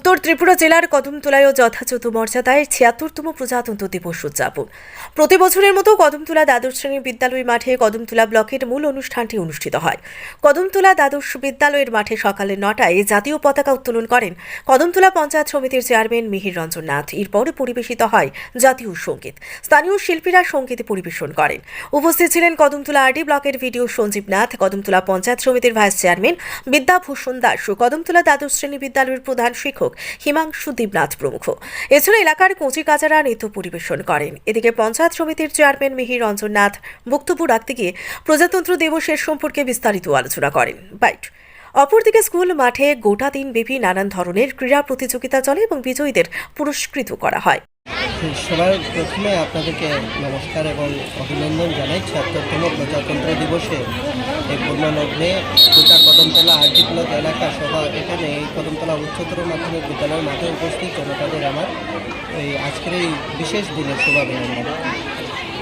উত্তর ত্রিপুরা জেলার কদমতলায়ও যথাযথ মর্যাদায় ছিয়াত্তরতম প্রজাতন্ত্র দিবস উদযাপন। প্রতি বছরের মতো কদমতলা দ্বাদশ শ্রেণি বিদ্যালয় মাঠে কদমতলা ব্লকের মূল অনুষ্ঠানটি অনুষ্ঠিত হয়। কদমতলা দ্বাদশ বিদ্যালয়ের মাঠে সকালে নটায় জাতীয় পতাকা উত্তোলন করেন কদমতলা পঞ্চায়েত সমিতির চেয়ারম্যান মিহির রঞ্জন নাথ। এরপরে পরিবেশিত হয় জাতীয় সংগীত। স্থানীয় শিল্পীরা সংগীত পরিবেশন করেন। উপস্থিত ছিলেন কদমতলা আরডি ব্লকের ভিডিও সঞ্জীব নাথ, কদমতলা পঞ্চায়েত সমিতির ভাইস চেয়ারম্যান বিদ্যাভূষণ দাস কদমতলা দ্বাদশ শ্রেণি বিদ্যালয়ের প্রধান শিক্ষক হিমাংশু দেবনাথ প্রমুখ। এছাড়া এলাকার কচি কাজারা নৃত্য পরিবেশন করেন। এদিকে পঞ্চায়েত সমিতির চেয়ারম্যান মিহির রঞ্জন নাথ বক্তব্য রাখতে গিয়ে প্রজাতন্ত্র দিবসের সম্পর্কে বিস্তারিত আলোচনা করেন। বাইট। অপরদিকে স্কুল মাঠে গোটা দিন ব্যাপী নানান ধরনের ক্রীড়া প্রতিযোগিতা চলে এবং বিজয়ীদের পুরস্কৃত করা হয়। সবার প্রথমে আপনাদেরকে নমস্কার এবং অভিনন্দন জানাই। ছিয়াত্তরতম প্রজাতন্ত্র দিবসে এই পূর্ণলগ্নে গোটা কদমতলা আরটি ব্লক এলাকা সহ এখানে এই কদমতলা উচ্চতর মাধ্যমিক বিদ্যালয়ের মাঠে উপস্থিত জনতাদের আমার এই আজকের এই বিশেষ দিনের শুভাভিনন্দন।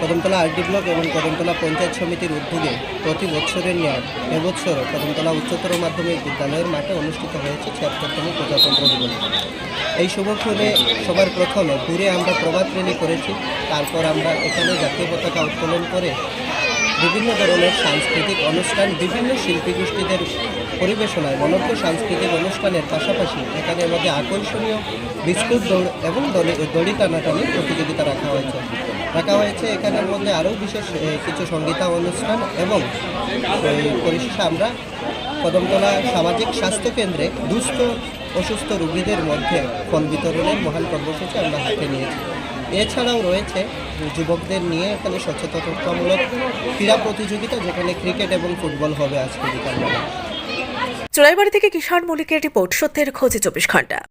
কদমতলা আরডি ব্লক এবং কদমতলা পঞ্চায়েত সমিতির উদ্যোগে প্রতি বছরের ন্যায় এবছর কদমতলা উচ্চতর মাধ্যমিক বিদ্যালয়ের মাঠে অনুষ্ঠিত হয়েছে ছিয়াত্তরতম প্রজাতন্ত্র দিবস। এই শুভক্ষণে সবার প্রথমে দূরে আমরা প্রভাত র্যালি করেছি। তারপর আমরা এখানে জাতীয় পতাকা উত্তোলন করে বিভিন্ন ধরনের সাংস্কৃতিক অনুষ্ঠান, বিভিন্ন শিল্পী গোষ্ঠীদের পরিবেশনায়, মনোজ্ঞ সাংস্কৃতিক অনুষ্ঠানের পাশাপাশি এখানে আমাদের আকর্ষণীয় বিস্কুট দৌড় এবং দড়ি টানাটানি প্রতিযোগিতা রাখা হয়েছে। রাখা হয়েছে এখানের মধ্যে আরও বিশেষ কিছু সঙ্গীতা অনুষ্ঠান এবং পরিশেষে আমরা কদমতলা সামাজিক স্বাস্থ্য কেন্দ্রে দুস্থ, অসুস্থ রোগীদের মধ্যে ফল বিতরণের মহান কর্মসূচি আমরা হাতে নিয়েছি। এছাড়াও রয়েছে যুবকদের নিয়ে এখানে সচেতনতামূলক ক্রীড়া প্রতিযোগিতা, যেখানে ক্রিকেট এবং ফুটবল হবে আজকে বিকালবেলা। চোরাইবাড়ি থেকে কিষাণ মল্লিকের রিপোর্ট, সত্যের খোঁজে চব্বিশ ঘণ্টা।